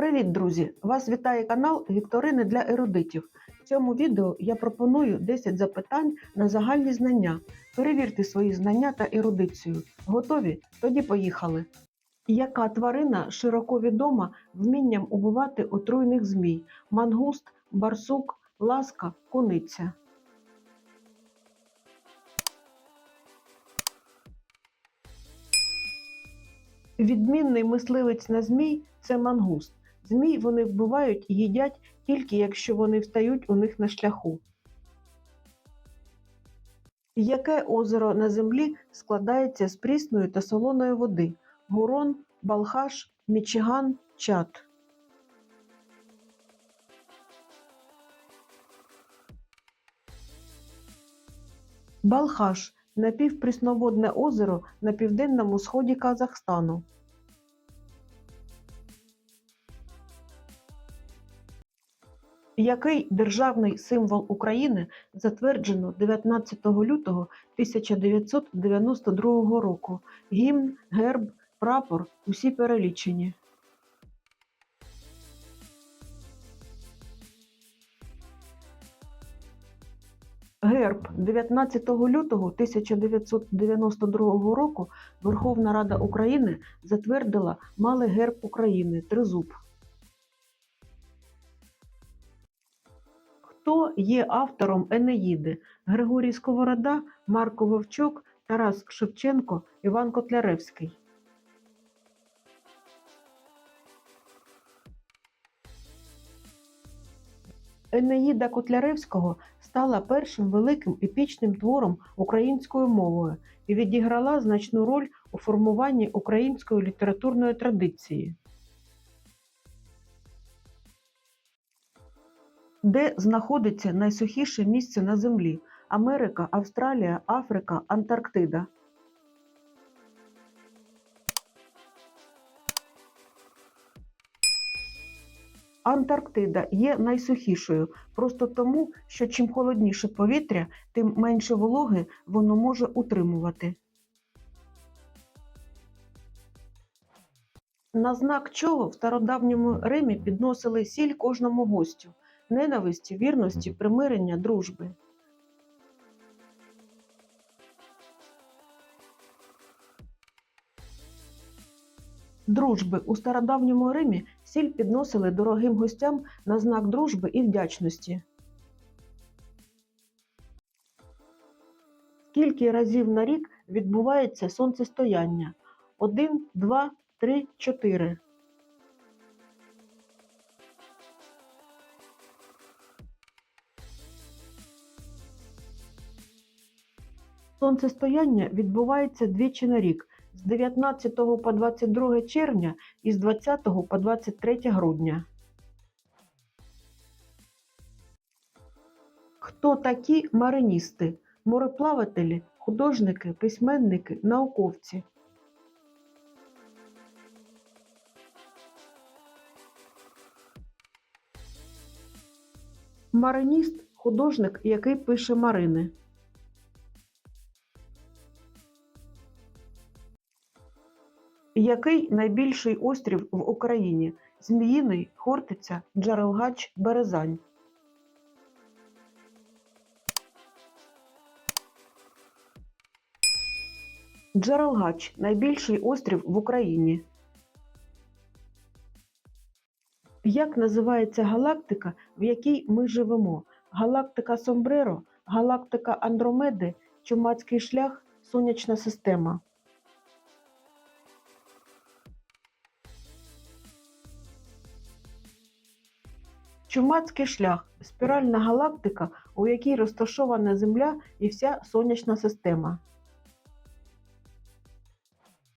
Привіт, друзі! Вас вітає канал Вікторини для ерудитів. В цьому відео я пропоную 10 запитань на загальні знання. Перевірте свої знання та ерудицію. Готові? Тоді поїхали. Яка тварина широко відома вмінням убивати отруйних змій? Мангуст, барсук, ласка, куниця. Відмінний мисливець на змій це мангуст. Змій вони вбивають і їдять тільки якщо вони встають у них на шляху. Яке озеро на землі складається з прісної та солоної води? Гурон, Балхаш, Мічиган, Чад. Балхаш напівпрісноводне озеро на південному сході Казахстану. Який державний символ України затверджено 19 лютого 1992 року? Гімн, герб, прапор усі перелічені. Герб 19 лютого 1992 року Верховна Рада України затвердила малий герб України Тризуб. Хто є автором Енеїди? Григорій Сковорода, Марко Вовчок, Тарас Шевченко, Іван Котляревський. Енеїда Котляревського стала першим великим епічним твором українською мовою і відіграла значну роль у формуванні української літературної традиції. Де знаходиться найсухіше місце на Землі? Америка, Австралія, Африка, Антарктида. Антарктида є найсухішою просто тому, що чим холодніше повітря, тим менше вологи воно може утримувати. На знак чого в стародавньому Римі підносили сіль кожному гостю ненависті, вірності, примирення, дружби. Дружби у стародавньому Римі сіль підносили дорогим гостям на знак дружби і вдячності. Скільки разів на рік відбувається сонцестояння? Один, два, три, чотири. Сонцестояння відбувається двічі на рік з 19 по 22 червня і з 20 по 23 грудня. Хто такі мариністи? Мореплавателі, художники, письменники, науковці. Мариніст художник, який пише марини. Який найбільший острів в Україні? Зміїний, Хортиця, Джарелгач, Березань. Джарелгач найбільший острів в Україні. Як називається галактика, в якій ми живемо? Галактика Сомбреро, галактика Андромеди, Чумацький шлях, Сонячна система. Чумацький шлях спіральна галактика, у якій розташована Земля і вся сонячна система.